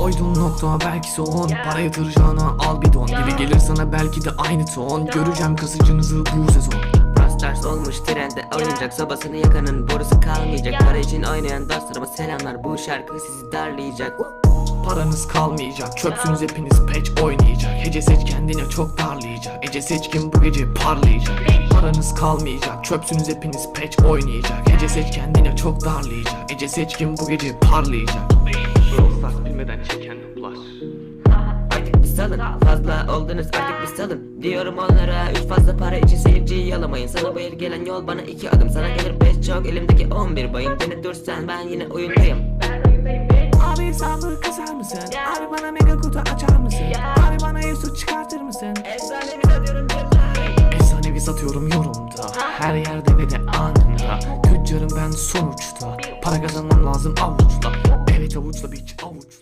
Koydum nokta belki son Para yatıracağına al bir don Gibi gelir sana belki de aynı ton. Göreceğim kasıcınızı bu sezon. Rastars olmuş trende. Oyuncak Sobasını yakanın borusu kalmayacak. Para için oynayan dostlarıma selamlar. Bu şarkı sizi darlayacak. Paranız kalmayacak. Çöpsünüz hepiniz patch oynayacak. Hece seç kendine çok darlayacak. Ece seçkin bu gece parlayacak. Paranız kalmayacak. Çöpsünüz hepiniz patch oynayacak. Hece seç kendine çok darlayacak. Ece seçkin bu gece parlayacak salın. Fazla oldunuz artık bir salın. Diyorum onlara üç fazla para için seyirciyi yalamayın. Sana bayır gelen yol bana iki adım. Sana gelir beş çok elimdeki on bir bayım. Beni dursan ben yine oyundayım. Abi hesabı kasar mısın? Abi bana mega kutu açar mısın? Abi bana Yusuf çıkartır mısın? Efsanevi satıyorum Efsanevi satıyorum yorumda. Her yerde ve de anında Tüccarım ben sonuçta. Para kazanmam lazım avuçla. Evet avuçla biç avuçla